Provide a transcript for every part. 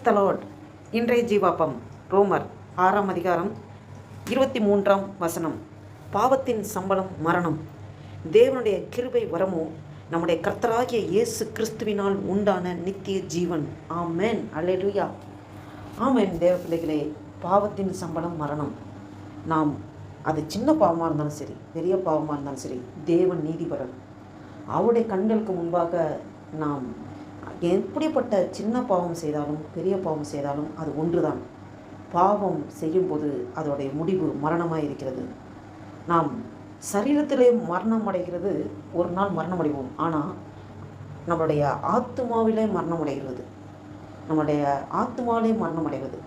Praise the Lord இன்றைய ஜீவாப்பம் ரோமர் ஆறாம் அதிகாரம் இருபத்தி மூன்றாம் வசனம். பாவத்தின் சம்பளம் மரணம். தேவனுடைய கிருபை வரமோ நம்முடைய கர்த்தராகிய இயேசு கிறிஸ்துவினால் உண்டான நித்திய ஜீவன். ஆமேன். அல்லேலுயா. ஆமேன் தேவ பிள்ளைகளே பாவத்தின் சம்பளம் மரணம். நாம் அது சின்ன பாவமாக இருந்தாலும் சரி பெரிய பாவமாக இருந்தாலும் சரி தேவன் நீதிபரன். அவருடைய கண்களுக்கு முன்பாக நாம் எப்படிப்பட்ட சின்ன பாவம் செய்தாலும் பெரிய பாவம் செய்தாலும் அது ஒன்றுதான். பாவம் செய்யும்போது அதோடைய முடிவு மரணமாக இருக்கிறது. நாம் சரீரத்திலே மரணம் அடைகிறது ஒரு நாள் மரணம் அடைவோம். ஆனால் நம்மளுடைய ஆத்மாவிலே மரணம் அடைகிறது. நம்முடைய ஆத்மாவிலே மரணம் அடைவது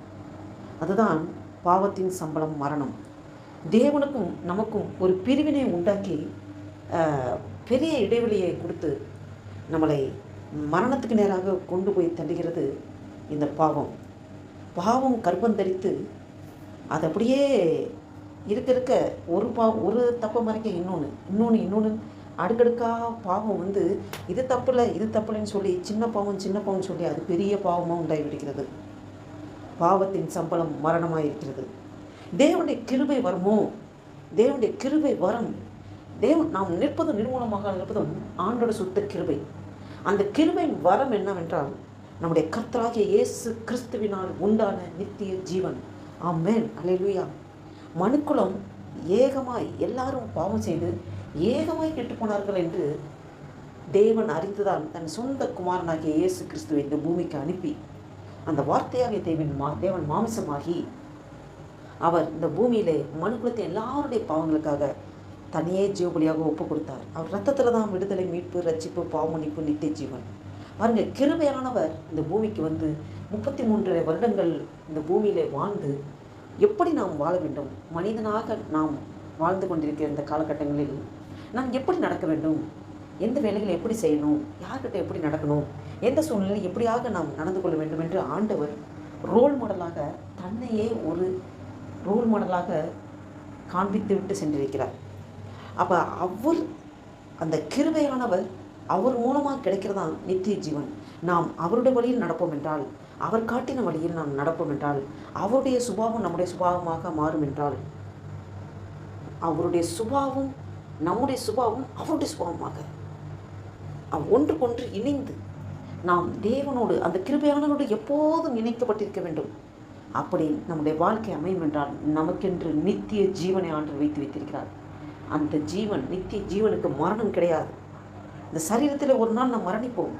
அதுதான் பாவத்தின் சம்பளம் மரணம். தேவனுக்கும் நமக்கும் ஒரு பிரிவினை உண்டாக்கி பெரிய இடைவெளியை கொடுத்து நம்மளை மரணத்துக்கு நேராக கொண்டு போய் தள்ளுகிறது இந்த பாவம். பாவம் கர்ப்பம் தரித்து அது அப்படியே இருக்க இருக்க ஒரு பா ஒரு தப்பை மறைக்க இன்னொன்று இன்னொன்று இன்னொன்று அடுக்கடுக்காக பாவம் வந்து இது தப்பில்லை இது தப்பில்லைன்னு சொல்லி சின்ன பாவம் சின்ன பாவம் சொல்லி அது பெரிய பாவமாக உண்டாகி விடுகிறது பாவத்தின் சம்பளம் மரணமாக இருக்கிறது தேவனுடைய கிருபை வரமோ? தேவனுடைய கிருபை வரம். தேவன் நாம் நிற்பதும் நிர்மூலமாக நிற்பதும் ஆண்டோட சுத்த கிருபை. அந்த கிருபையின் வரம் என்னவென்றால் நம்முடைய கர்த்தராகிய இயேசு கிறிஸ்துவினால் உண்டான நித்திய ஜீவன். ஆமேன். அல்லேலூயா மனுக்குளம் ஏகமாய் எல்லாரும் பாவம் செய்து ஏகமாய் கெட்டு போனார்கள் என்று தேவன் அறிந்துதான் தன் சொந்த குமாரனாகிய இயேசு கிறிஸ்துவை இந்த பூமிக்கு அனுப்பி அந்த வார்த்தையாகிய தேவன் மா தேவன் மாமிசமாகி அவர் இந்த பூமியிலே மனுக்குலத்தின் எல்லாருடைய பாவங்களுக்காக தனியே ஜீவபலியாக ஒப்பு கொடுத்தார். அவர் ரத்தத்தில் தான் விடுதலை மீட்பு ரட்சிப்பு பாவமணிப்பு நித்திய ஜீவன். பாருங்க கிருபையானவர் இந்த பூமிக்கு வந்து முப்பத்தி மூன்று வருடங்கள் இந்த பூமியிலே வாழ்ந்து எப்படி நாம் வாழ வேண்டும்? மனிதனாக நாம் வாழ்ந்து கொண்டிருக்கிற இந்த காலகட்டங்களில் நாம் எப்படி நடக்க வேண்டும்? எந்த வேலைகளை எப்படி செய்யணும்? யார்கிட்ட எப்படி நடக்கணும்? எந்த சூழ்நிலையில் எப்படியாக நாம் நடந்து கொள்ள வேண்டும் என்று ஆண்டவர் ரோல் மாடலாக தன்னையே ஒரு ரோல் மாடலாக காண்பித்து விட்டு சென்றிருக்கிறார். அப்போ அவர் அந்த கிருபையானவர் அவர் மூலமாக கிடைக்கிறதா நித்திய ஜீவன். நாம் அவருடைய வழியில் நடப்போம் என்றால் அவர் காட்டின வழியில் நாம் நடப்போம் என்றால் அவருடைய சுபாவம் நம்முடைய சுபாவமாக மாறும் என்றால் அவருடைய சுபாவம் நம்முடைய சுபாவம் அவருடைய சுபாவமாக. அவ் ஒன்றுக்கொன்று இணைந்து நாம் தேவனோடு அந்த கிருபையானவரோடு எப்போதும் இணைக்கப்பட்டிருக்க வேண்டும். அப்படி நம்முடைய வாழ்க்கை அமையும் என்றால் நமக்கென்று நித்திய ஜீவனை ஆண்டு வைத்து வைத்திருக்கிறார். அந்த ஜீவன் நித்திய ஜீவனுக்கு மரணம் கிடையாது. இந்த சரீரத்தில் ஒரு நாள் நாம் மரணிப்போம்.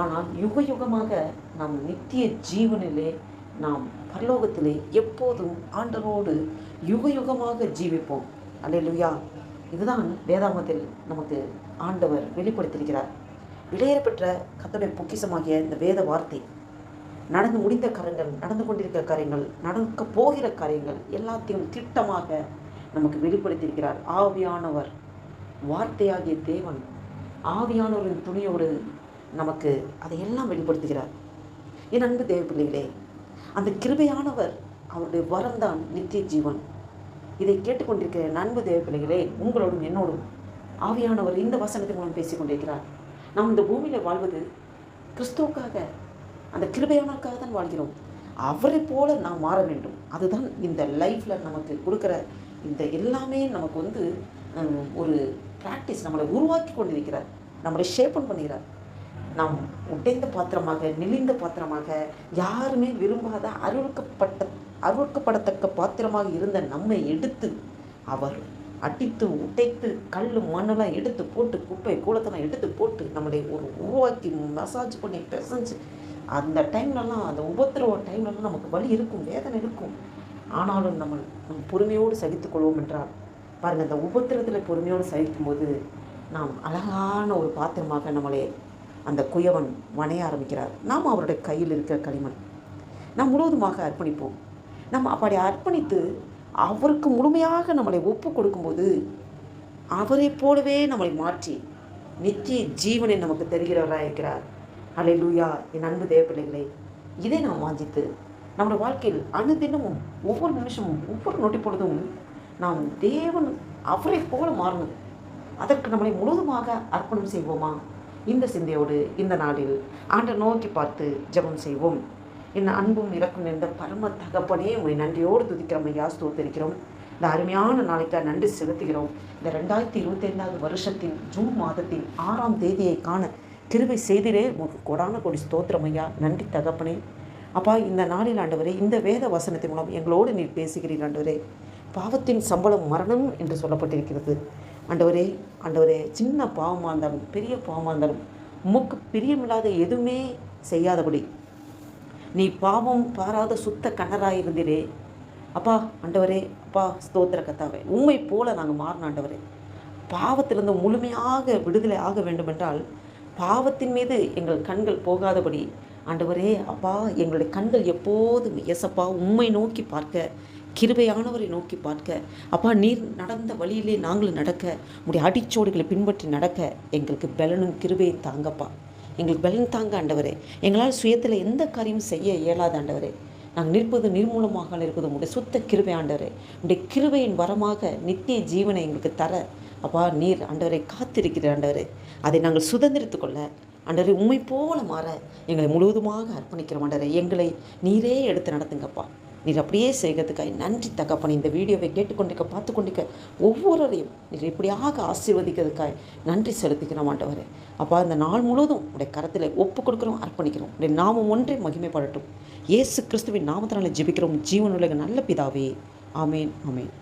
ஆனால் யுக யுகமாக நாம் நித்திய ஜீவனிலே நாம் பரலோகத்திலே எப்போதும் ஆண்டரோடு யுக யுகமாக ஜீவிப்போம். அல்லையா இதுதான் வேதாமத்தில் நமக்கு ஆண்டவர் வெளிப்படுத்தியிருக்கிறார். பெற்ற கத்தோடைய பொக்கிஷமாகிய இந்த வேத வார்த்தை நடந்து முடிந்த காரியங்கள் நடந்து கொண்டிருக்கிற காரியங்கள் நடக்க போகிற காரியங்கள் எல்லாத்தையும் திட்டமாக நமக்கு வெளிப்படுத்தியிருக்கிறார். ஆவியானவர் வார்த்தையாகிய தேவன் ஆவியானவரின் துணியோடு நமக்கு அதையெல்லாம் வெளிப்படுத்துகிறார். என் அன்பு தேவ பிள்ளைகளே அந்த கிருபையானவர் அவருடைய வரம்தான் நித்திய ஜீவன். இதை கேட்டுக்கொண்டிருக்கிற நண்பு தேவப்பிள்ளைகளே தேவ பிள்ளைகளே உங்களோடும் என்னோடும் ஆவியானவர் இந்த வசனத்தை மூலம் பேசிக்கொண்டிருக்கிறார். நாம் இந்த பூமியில் வாழ்வது கிறிஸ்துவுக்காக அந்த கிருபையானவருக்காக தான் வாழ்கிறோம். அவரை போல நாம் மாற வேண்டும். அதுதான் இந்த லைஃப்பில் நமக்கு கொடுக்குற இந்த எல்லாமே நமக்கு வந்து ஒரு ப்ராக்டிஸ் நம்மளை உருவாக்கி கொண்டு இருக்கிறார் நம்மளை ஷேப்பன் பண்ணுகிறார். நாம் உடைந்த பாத்திரமாக நெளிந்த பாத்திரமாக யாருமே விரும்பாத அருவருக்கப்பட்ட அருவருக்கப்படத்தக்க பாத்திரமாக இருந்த நம்மை எடுத்து அவர் அடித்து உடைத்து கல் மண்ணெல்லாம் எடுத்து போட்டு குப்பை கூலத்தெல்லாம் எடுத்து போட்டு நம்மளை ஒரு உருவாக்கி மசாஜ் பண்ணி பிசைஞ்சு அந்த டைம்லலாம் அந்த உபத்திரவ டைம்லலாம் நமக்கு வலி இருக்கும் வேதனை இருக்கும். ஆனாலும் நம்ம நம் பொறுமையோடு சகித்துக்கொள்வோம் என்றால் பாருங்கள் அந்த உபத்திரத்தில் பொறுமையோடு சகிக்கும்போது நாம் அழகான ஒரு பாத்திரமாக நம்மளை அந்த குயவன் வணைய ஆரம்பிக்கிறார். நாம் அவருடைய கையில் இருக்கிற களிமண். நாம் முழுவதுமாக அர்ப்பணிப்போம். நம்ம அப்படி அர்ப்பணித்து அவருக்கு முழுமையாக நம்மளை ஒப்பு கொடுக்கும்போது அவரை போலவே நம்மளை மாற்றி நித்திய ஜீவனை நமக்கு தருகிறவராக இருக்கிறார் அலை லூயா என் அன்பு தேவ பிள்ளைகளை இதை நாம் வாஞ்சித்து நம்முடைய வாழ்க்கையில் அனுதினமும் ஒவ்வொரு நிமிஷமும் ஒவ்வொரு நொட்டி பொழுதும் நாம் தேவன் அவரை போல மாறணும். அதற்கு நம்மளை முழுவதுமாக அர்ப்பணம் செய்வோமா? இந்த சிந்தையோடு இந்த நாளில் ஆண்டை நோக்கி பார்த்து ஜெபம் செய்வோம். என் அன்பும் இறக்கும் நிறைந்த பரம தகப்பனே உங்களை நன்றியோடு துதிக்கிறோம் ஐயா ஸ்தோத்தரிக்கிறோம். இந்த அருமையான நாளைக்காக நன்றி செலுத்துகிறோம். இந்த ரெண்டாயிரத்தி இருபத்தைந்தாவது வருஷத்தின் ஜூன் மாதத்தின் ஆறாம் தேதியை காண கிருவை செய்திரே. உங்களுக்கு கொடான கொடி ஸ்தோத்திரம் ஐயா. நன்றி தகப்பனே. அப்பா இந்த நாளில் ஆண்டவரே இந்த வேத வசனத்தின் மூலம் எங்களோடு நீர் பேசுகிறீர் ஆண்டவரே. பாவத்தின் சம்பளம் மரணம் என்று சொல்லப்பட்டிருக்கிறது. ஆண்டவரே ஆண்டவரே சின்ன பாவமாக இருந்தாலும் பெரிய பாவமாக இருந்தாலும் உமக்கு பிரியமில்லாத எதுவுமே செய்யாதபடி நீ பாவம் பாராத சுத்த கணராக இருந்திரே. அப்பா ஆண்டவரே அப்பா ஸ்தோத்திர கத்தாவே உண்மை போல நாங்கள் மாறின ஆண்டவரே. பாவத்திலிருந்து முழுமையாக விடுதலை ஆக வேண்டுமென்றால் பாவத்தின் மீது எங்கள் கண்கள் போகாதபடி ஆண்டவரே அப்பா எங்களுடைய கண்கள் எப்போதும் எசப்பா உண்மை நோக்கி பார்க்க கிருபையானவரை நோக்கி பார்க்க. அப்பா நீர் நடந்த வழியிலே நாங்களும் நடக்க உடைய அடிச்சோடுகளை பின்பற்றி நடக்க எங்களுக்கு பலனும் கிருபையும் தாங்கப்பா. எங்களுக்கு பலன் தாங்க ஆண்டவரே. எங்களால் சுயத்தில் எந்த காரியமும் செய்ய இயலாத ஆண்டவரே. நாங்கள் நிற்பது நிர்மூலமாக இருப்பது உடைய சுத்த கிருபை ஆண்டவரே. உடைய கிருபையின் வரமாக நித்திய ஜீவனை எங்களுக்கு தர அப்பா நீர் ஆண்டவரை காத்திருக்கிற ஆண்டவரே. அதை நாங்கள் சுதந்திரித்து கொள்ள ஆண்டவரே உண்மை போல மாற எங்களை முழுவதுமாக அர்ப்பணிக்கிறோம் ஆண்டவரே. எங்களை நீரே எடுத்து நடத்துங்கப்பா. நீர் அப்படியே செய்கிறதுக்காய் நன்றி தகப்பன். இந்த வீடியோவை கேட்டுக்கொண்டிருக்க பார்த்து கொண்டிருக்க ஒவ்வொருவரையும் நீர் இப்படியாக ஆசீர்வதிக்கிறதுக்காய் நன்றி செலுத்திக்கிறோம் ஆண்டவரே. அப்பா அந்த நாள் முழுவதும் உடைய கரத்தில் ஒப்பு கொடுக்குறோம் அர்ப்பணிக்கிறோம். உடைய நாமம் ஒன்றே மகிமைப்படட்டும் இயேசு கிறிஸ்துவின் நாமத்தினால ஜெபிக்கிறோம். ஜீவனுள்ள நல்ல பிதாவே. ஆமேன் ஆமேன்.